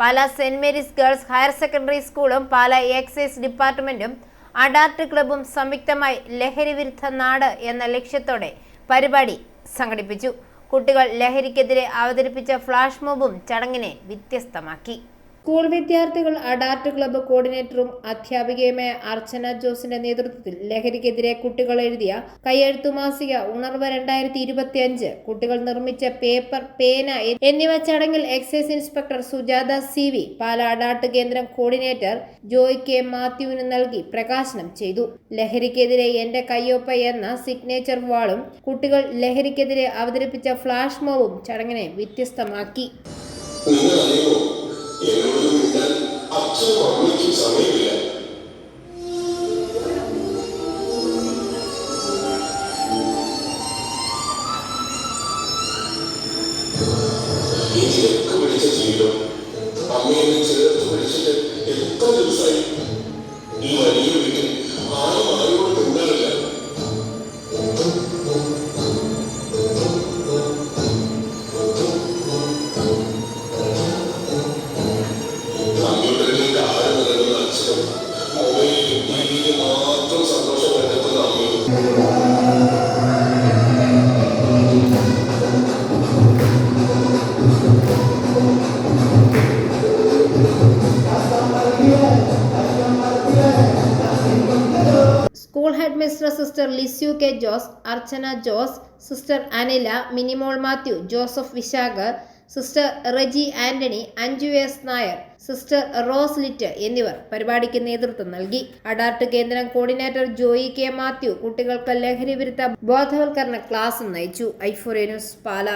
Pala Saint Mary's girls higher secondary സ്കൂളും Pala excise ഡിപ്പാർട്ട്മെന്റും അഡാർട്ട് ക്ലബും സംയുക്തമായി ലഹരി വിരുദ്ധ നാട് എന്ന ലക്ഷ്യത്തോടെ പരിപാടി സംഘടിപ്പിച്ചു. കുട്ടികൾ ലഹരിക്കെതിരെ അവതരിപ്പിച്ച ഫ്ലാഷ് മോബും ചടങ്ങിനെ വ്യത്യസ്തമാക്കി. സ്കൂൾ വിദ്യാർത്ഥികൾ അഡാർട്ട് ക്ലബ്ബ് കോർഡിനേറ്ററും അധ്യാപികയുമായ അർച്ചന ജോസിന്റെ നേതൃത്വത്തിൽ ലഹരിക്കെതിരെ കുട്ടികൾ എഴുതിയ കയ്യെഴുത്തു മാസിക ഉണർവ് രണ്ടായിരത്തി ഇരുപത്തി അഞ്ച് കുട്ടികൾ നിർമ്മിച്ച പേപ്പർ പേന എന്നിവ ചടങ്ങിൽ excise inspector Sujatha C V Pala അഡാർട്ട് കേന്ദ്രം കോർഡിനേറ്റർ ജോയ് കെ മാത്യുവിന് നൽകി പ്രകാശനം ചെയ്തു. ലഹരിക്കെതിരെ എന്റെ കയ്യൊപ്പ എന്ന സിഗ്നേച്ചർ വാളും കുട്ടികൾ ലഹരിക്കെതിരെ അവതരിപ്പിച്ച ഫ്ലാഷ് മോവും ചടങ്ങിനെ വ്യത്യസ്തമാക്കി. തിരക്ക് പിടിച്ച ജീവിതം. അമ്മയെ school head mister sister Lisieux K Jose Archana Jose sister Anila Minimol Mathew Joseph Vishakh sister Reji Antony Anju S Nair sister Roselit എന്നിവർ പരിപാടിക്ക് നേതൃത്വം നൽകി. അഡാർട്ട് കേന്ദ്രം കോർഡിനേറ്റർ ജോയി കെ മാത്യു കുട്ടികൾക്ക് ലഹരി വിരുദ്ധ ബോധവൽക്കരണ ക്ലാസ് നയിച്ചു. ഐഫോറിയനുസ് പാല.